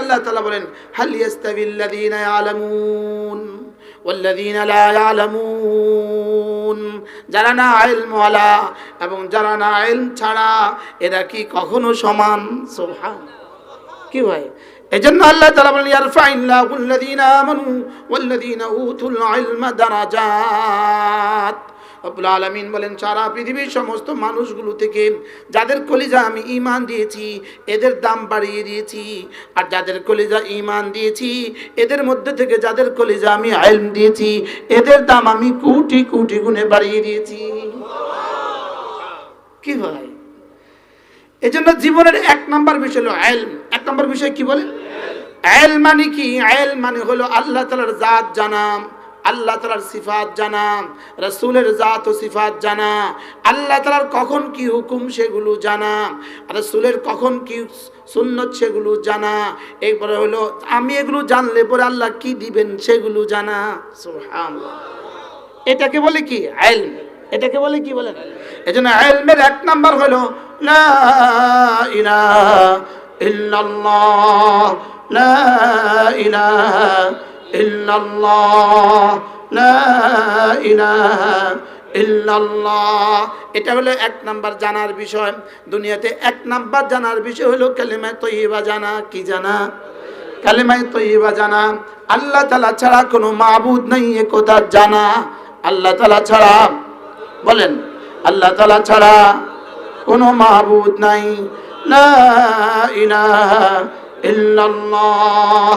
আল্লাহ তাআলা বলেন, হাল ইয়াস্তাবিল্লাযীনা ইয়ালামুন ওয়াল্লাযীনা লা ইয়ালামুন। যারা না ইলমওয়ালা এবং যারা না ইলম ছাড়া, এরা কি কখনো সমান? সুবহান কি ভাই? এজন্য আল্লাহ তাআলা বলেন ইয়ারফাইল্লাহু আল্লাযীনা আমানু ওয়াল্লাযীনা উতুল ইলমা দারাজাত। রব্বুল আলামিন বলেন, সারা পৃথিবীর সমস্ত মানুষগুলো থেকে যাদের কলিজা আমি ইমান দিয়েছি, এদের দাম বাড়িয়ে দিয়েছি। আর যাদের কলিজা ইমান দিয়েছি, এদের মধ্যে থেকে যাদের কলিজা আমি ইলম দিয়েছি, এদের দাম আমি কোটি কোটি গুণে বাড়িয়ে দিয়েছি। কি ভাই এজন্য জীবনের এক নাম্বার বিষয় হলো আইল। এক নাম্বার বিষয় কি বলে? আইল মানে কি? আইল মানে হলো আল্লাহ তালার জাত জানা আল্লাহ তালার সিফাত জানা, রসুলের জাত ও সিফাত জানা, আল্লাহ তালার কখন কি হুকুম সেগুলো জানা, রসুলের কখন কি সুন্নত সেগুলো জানা, এরপরে হলো, আমি এগুলো জানলে পরে আল্লাহ কি দিবেন সেগুলো জানা। এটাকে বলে কি? আইল। এটাকে বলে কি বলেন জন্য আইলমের এক নাম্বার হলো, লা ইলাহা ইল্লাল্লাহ, লা ইলাহা ইল্লাল্লাহ, লা ইলাহা ইল্লাল্লাহ। এটা হলো এক নাম্বার জানার বিষয়। দুনিয়াতে এক নাম্বার জানার বিষয় হলো কালিমা তৈবা জানা, কি জানা? কালিমাই তৈবা জানা। আল্লাহ তালা ছাড়া কোনো মাবুদ নেই কথা জানা। আল্লাহ তালা ছাড়া, বলেন, আল্লাহ তালা ছাড়া কোনো মাহবুদ নাই। লা ইলাহা ইল্লাল্লাহ।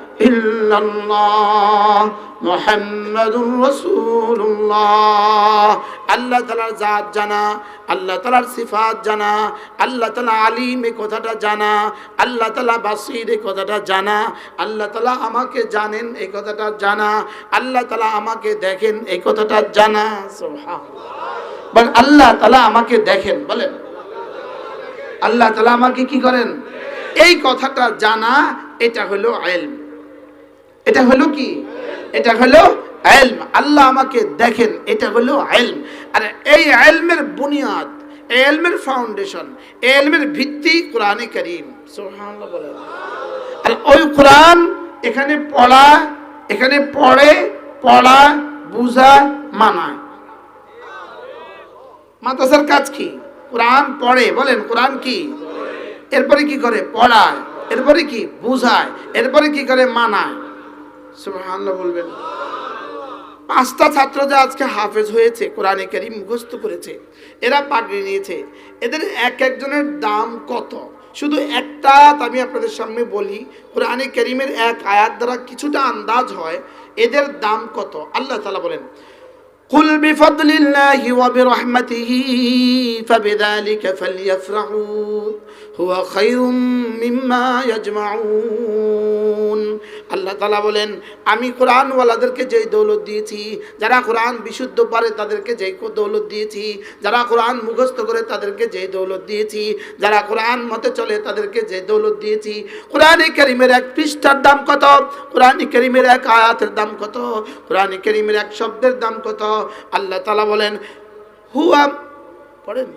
লা ইলাহা ইল্লাল্লাহ মুহাম্মাদুর রাসূলুল্লাহ। আল্লাহ তাআলার জাত জানা, আল্লাহ তাআলার সিফাত জানা, আল্লাহ তাআলা আলিম কথাটা জানা, আল্লাহ তাআলা বাসির এই কথাটা জানা, আল্লাহ তাআলা আমাকে জানেন এই কথাটা জানা, আল্লাহ তালা আমাকে দেখেন এই কথাটা জানা। বল আল্লাহ তালা আমাকে দেখেন, বলেন। আল্লাহ তালা আমাকে কি করেন? এই কথাটা জানা, এটা হলো ইলম। এটা হলো কি? এটা হলো এলম। আল্লাহ আমাকে দেখেন, এটা হলো এলম। আর এই এলমের বুনিয়াদ এলমের ফাউন্ডেশন এই এলমের ভিত্তি কোরআনে করিম। আর ওই কোরআন এখানে পড়া, এখানে পড়ে, পড়া, বুঝা মানায় মাদ্রাসার কাজ কি? কোরআন পড়ে, বলেন কোরআন কি? এরপরে কি করে? পড়ায়। এরপরে কি? বুঝায়। এরপরে কি করে? মানায়। বলবেন। পাঁচটা ছাত্র যে আজকে হাফেজ হয়েছে, কোরআনে কারিম মুখস্থ করেছে, এরা পাগড়ি নিয়েছে। এদের এক একজনের দাম কত? শুধু একটা আমি আপনাদের সামনে বলি, কোরআনে কারিমের এক আয়াত দ্বারা কিছুটা আন্দাজ হয়, এদের দাম কত? আল্লাহ তালা বলেন قل بفضل الله وبرحمته فبذلك فليفرحوا هو خير مما يجمعون আল্লাহ তালা বলেন আমি কোরআনওয়ালাদেরকে যেই দৌলত দিয়েছি যারা কোরআন বিশুদ্ধ পারে তাদেরকে যেই দৌলত দিয়েছি যারা কোরআন মুখস্থ করে তাদেরকে যেই দৌলত দিয়েছি যারা কোরআন মতে চলে তাদেরকে যে দৌলত দিয়েছি কোরআনে করিমের এক পৃষ্ঠার দাম কত কোরআনে করিমের এক আয়াতের দাম কত কোরআনে করিমের এক শব্দের দাম কত আল্লাহ তালা বলেন, হুয়া পড়েন।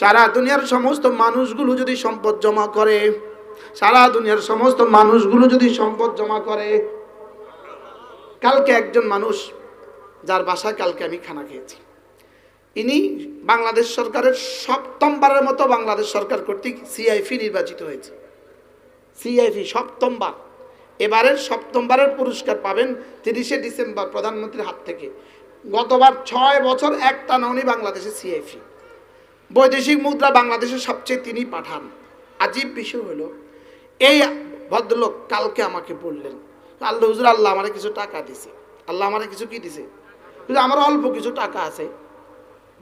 সারা দুনিয়ার সমস্ত মানুষগুলো যদি সম্পদ জমা করে, সারা দুনিয়ার সমস্ত মানুষগুলো যদি সম্পদ জমা করে, কালকে একজন মানুষ, যার বাসায় কালকে আমি খানা খেয়েছি। ইনি বাংলাদেশ সরকারের সপ্তমবারের মতো বাংলাদেশ সরকার কর্তৃক সিআইফি নির্বাচিত হয়েছে। সিআইফি সপ্তমবার। এবারের সপ্তমবারের পুরস্কার পাবেন তিরিশে ডিসেম্বর প্রধানমন্ত্রীর হাত থেকে। গতবার ছয় বছর এক টানা উনি বাংলাদেশে সিআইফি বৈদেশিক মুদ্রা বাংলাদেশের সবচেয়ে তিনি পাঠান। আজীব বিষয় হলো, এই ভদ্রলোক কালকে আমাকে বললেন, আল্লাহ, হুজুর, আল্লাহ আমার কিছু টাকা দিছে। আল্লাহ আমার কিছু কি দিছে? আমার অল্প কিছু টাকা আছে,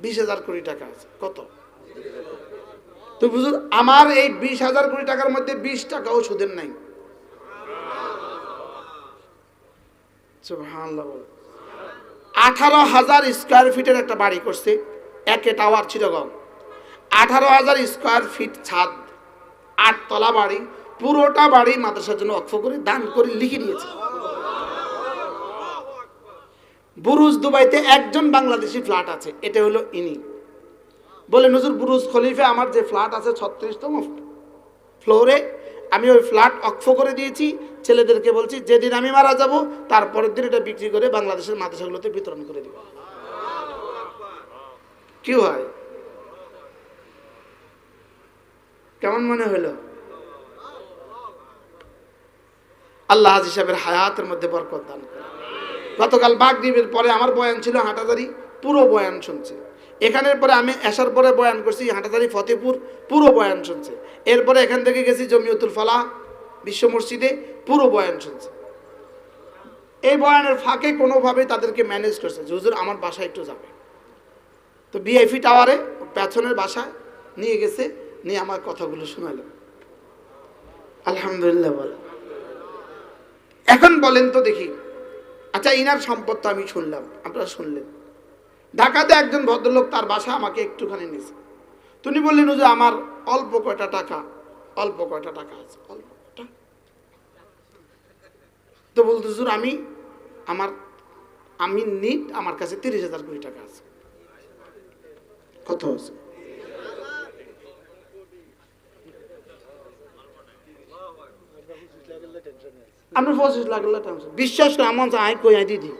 বিশ হাজার কোটি টাকা আছে। কত? তো হুজুর, আমার এই বিশ হাজার কোটি টাকার মধ্যে বিশ টাকাও সুদের নাই সুবহানাল্লাহ বলে। আঠারো হাজার স্কোয়ার ফিটের একটা বাড়ি করছে, একে টাওয়ার চিরগম। আঠারো হাজার স্কোয়ার ফিট ছাদ, আটতলা বাড়ি, পুরোটা বাড়ি মাদ্রাসার জন্য অক্ষ করে, দান করে লিখে দিয়েছে। বুরুজ দুবাইতে একজন বাংলাদেশি ফ্ল্যাট আছে, এটা হলো ইনি। বলে নজর বুরুজ খলিফে আমার যে ফ্ল্যাট আছে ছত্রিশতম ফ্লোরে আমি ওই ফ্ল্যাট অক্ষ করে দিয়েছি। ছেলেদেরকে বলছি, যেদিন আমি মারা যাব তারপরের দিন এটা বিক্রি করে বাংলাদেশের মাদ্রাসাগুলোতে বিতরণ করে দিব। কি হয়? কেমন মনে হলো? আল্লাহ হাজি হায়াতের মধ্যে বরকত দান গতকাল বাগদ্বীপের পরে আমার বয়ান ছিল হাঁটাদারি পুরো বয়ান শুনছে। এখানের পরে আমি আসার পরে বয়ান করছি হাঁটাদারি ফতেপুর পুরো বয়ান শুনছে। এরপরে এখান থেকে গেছি জমিয়তুল ফালাহ বিশ্ব মসজিদে পুরো বয়ান শুনছে। এই বয়ানের ফাঁকে কোনোভাবে তাদেরকে ম্যানেজ করছে হুজুর, আমার বাসায় একটু যাবে। তো বিআইপি টাওয়ারে পেছনের বাসায় নিয়ে গেছে, নিয়ে আমার কথাগুলো শোনালো। আলহামদুলিল্লাহ বলে। এখন বলেন তো দেখি। আচ্ছা ইনার সম্পদ তো আমি শুনলাম, আপনারা শুনলেন। ঢাকাতে একজন ভদ্রলোক তার বাসা আমাকে একটুখানি নিয়েছে। তুমি বললেন যে আমার অল্প কয়টা টাকা, অল্প কয়টা টাকা আছে, অল্প তো বলতে, হুজুর, আমি, আমার, আমি নিট, আমার কাছে তিরিশ হাজার কোটি টাকা আছে। কত আছে? আমরা পঁচিশ লাখ টাকা বিশ্বাস করে আমার আয় কই আই দিদি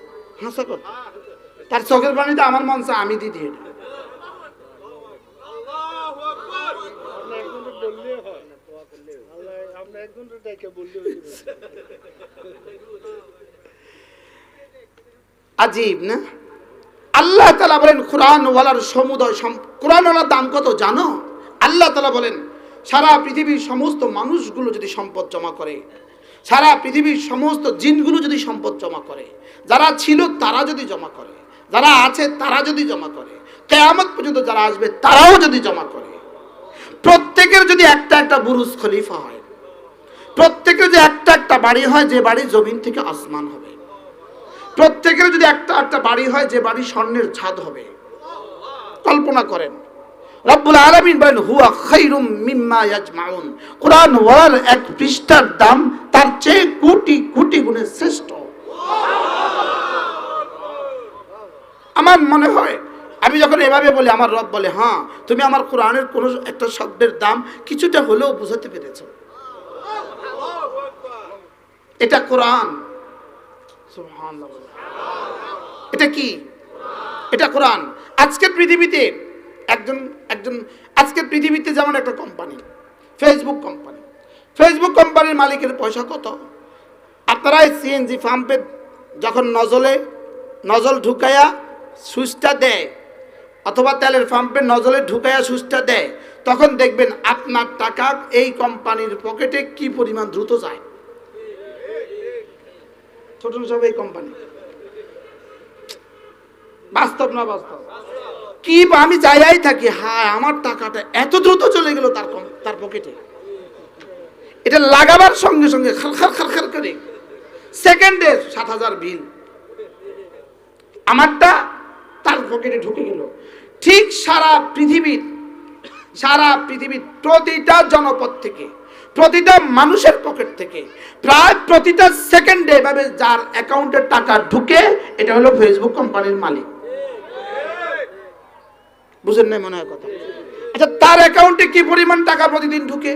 হাসা কথা তার চোখের পানিতে আমার মন চায় আমি দিদি এটা। আজীব না? আল্লাহ তালা বলেন কোরআন ওয়ালার সমুদয় কোরআন ওয়ালার দাম কত জানো? আল্লাহ তালা বলেন সারা পৃথিবীর সমস্ত মানুষগুলো যদি সম্পদ জমা করে সারা পৃথিবীর সমস্ত জিনগুলো যদি সম্পদ জমা করে যারা ছিল তারা যদি জমা করে যারা আছে তারা যদি জমা করে, কেয়ামত পর্যন্ত যারা আসবে তারাও যদি জমা করে। প্রত্যেকের যদি একটা একটা বুরুজ খলিফা হয়, প্রত্যেকের যে একটা একটা বাড়ি হয়, যে বাড়ি জমিন থেকে আসমান হবে। প্রত্যেকের যদি একটা একটা বাড়ি হয়, যে বাড়ি স্বর্ণের ছাদ হবে। কল্পনা করেন, রব্বুল আলামিন বলেন, হুয়া খাইরুম মিম্মা ইয়াজমাউন। কোরআন ওয়ালার এক পৃষ্ঠার দাম তার চেয়ে কোটি কোটি গুণে শ্রেষ্ঠ। আমার মনে হয়। আমি যখন এভাবে বলি, আমার রব বলে হ্যাঁ তুমি আমার কোরআনের কোনো একটা শব্দের দাম কিছুটা হলেও বুঝাতে পেরেছ। এটা কোরআন। এটা কি? এটা কোরআন। আজকের পৃথিবীতে একজন একজন, আজকের পৃথিবীতে যেমন একটা কোম্পানি ফেসবুক কোম্পানি। ফেসবুক কোম্পানির মালিকের পয়সা কত? আপনারা সিএনজি পাম্পে যখন নজলে, নজল ঢুকাইয়া সুইচটা দেয়, অথবা তেলের পাম্পে নজলে ঢুকাইয়া সুইচটা দেয়, তখন দেখবেন আপনার টাকা এই কোম্পানির পকেটে কি পরিমাণ দ্রুত যায়। ছোট সব এই কোম্পানি। বাস্তব না বাস্তব? কি আমি যাইয়াই থাকি, হায়, আমার টাকাটা এত দ্রুত চলে গেল তার তার পকেটে। এটা লাগাবার সঙ্গে সঙ্গে খাল খাল খাল খাল করে। সেকেন্ডে সাত হাজার বিল। আমারটা পকেটে ঢুকে গেল। ঠিক সারা পৃথিবীর সারা পৃথিবীর প্রতিটা জনপদ থেকে, প্রতিটা মানুষের পকেট থেকে, প্রায় প্রতিটা সেকেন্ডে এভাবে যার অ্যাকাউন্টে টাকা ঢুকে, এটা হলো ফেসবুক কোম্পানির মালিক। বুঝেন নাই মনে হয় কথা? আচ্ছা তার অ্যাকাউন্টে কি পরিমাণ টাকা প্রতিদিন ঢুকে?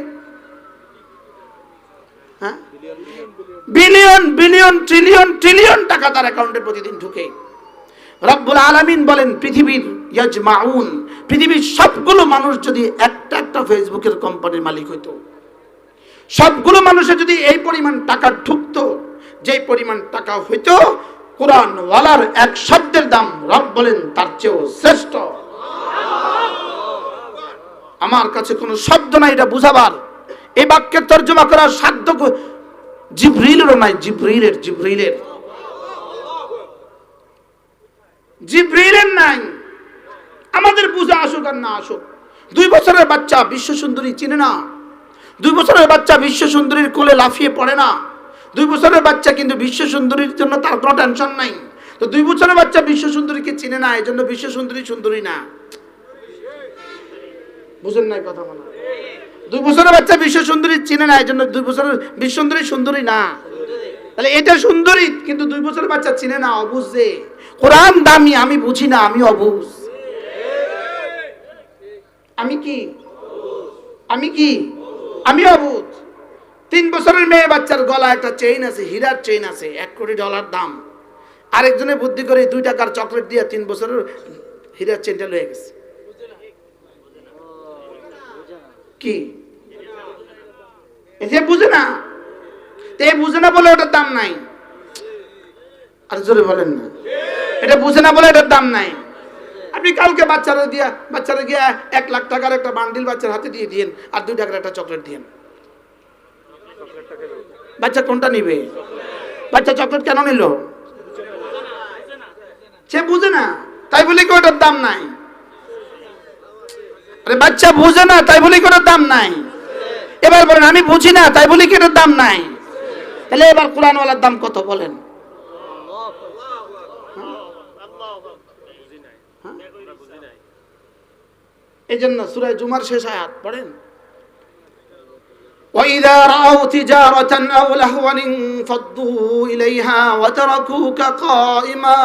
হ্যাঁ? বিলিয়ন বিলিয়ন, ট্রিলিয়ন ট্রিলিয়ন টাকা তার অ্যাকাউন্টে প্রতিদিন ঢুকে। রব্বুল আলামিন বলেন, পৃথিবীর ইয়াজমাউন, পৃথিবীর সবগুলো মানুষ যদি একটা একটা ফেসবুকের কোম্পানির মালিক হইতো, সবগুলো মানুষের যদি এই পরিমাণ টাকা ঢুকতো, যেই পরিমাণ টাকা হইতো কোরআন ওয়ালার এক শব্দের দাম রব বলেন তার চেয়েও শ্রেষ্ঠ। আমার কাছে কোনো শব্দ নাই, এটা বুঝাবার। এই বাক্যের তর্জমা করার সাধ্য জিব্রিলেরও নাই, জিব্রিলের জিব্রিলের। জিব্রিলের নাই। আমাদের বুঝা আসুক আর না আসুক। দুই বছরের বাচ্চা বিশ্ব সুন্দরী চিনে না। দুই বছরের বাচ্চা বিশ্ব সুন্দরীর কোলে লাফিয়ে পড়ে না। দুই বছরের বাচ্চা কিন্তু বিশ্ব সুন্দরীর জন্য তার কোনো টেনশন নাই। তো দুই বছরের বাচ্চা বিশ্ব সুন্দরীকে চিনে না এই জন্য বিশ্ব সুন্দরী সুন্দরী না। বুঝেন নাই কথা বলা। দুই বছরের বাচ্চা বিশ্ব সুন্দরী চিনে না এই জন্য দুই বছরের বিশ্ব সুন্দরী সুন্দরী না। তাহলে এটা সুন্দরী, কিন্তু দুই বছরের বাচ্চা চিনে না, অবুঝ। কোরআন দামি, আমি বুঝি না, আমি অবুঝ। আমি কি? আমি কি? আমি অবুঝ। তিন বছরের মেয়ে বাচ্চার গলা একটা চেইন আছে, হীরার চেইন আছে, এক কোটি ডলার দাম। আরেকজনে বুদ্ধি করে দুই টাকার চকলেট দিয়ে তিন বছরের হীরার চেইনটা লয়ে গেছে। কি? যে বুঝে না, তে বুঝে না বলে ওটার দাম নাই। আর জোরে বলেন না। এটা বুঝে না বলে এটার দাম নাই। আপনি কালকে বাচ্চারা দিয়া বাচ্চারা গিয়ে এক লাখ টাকার একটা বান্ডিল বাচ্চার হাতে দিয়ে দিন আর দুই টাকার একটা চকলেট দিন বাচ্চা কোনটা নিবে? বাচ্চা চকলেট কেন নিল? সে বুঝে না, তাই বলে কি ওটার দাম নাই? আরে বাচ্চা বুঝে না, তাই বলে কি ওটার দাম নাই? এবার বলেন, আমি বুঝি না, তাই বলে কি এটার দাম নাই? তাহলে এবার কোরআনওয়ালার দাম কত বলেন? এই জন্য সুরায় জুমার শেষ আয়াত পড়েন وإذا رأوا تجارة أو لهوا انفضوا إليها وتركوك قائما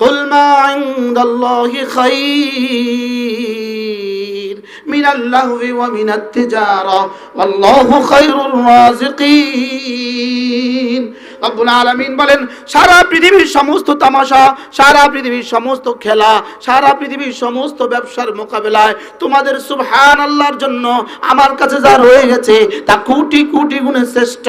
قل ما عند الله خير মিনাল লাহবি ওয়া মিনাত তিজারা। আল্লাহু খায়রুর রব্বুল আলামিন বলেন, সারা পৃথিবীর সমস্ত তামাশা, সারা পৃথিবীর সমস্ত খেলা, সারা পৃথিবীর সমস্ত ব্যবসার মোকাবেলায় তোমাদের সুবহান আল্লাহর জন্য আমার কাছে যা রয়ে গেছে তা কোটি কোটি গুণে শ্রেষ্ঠ।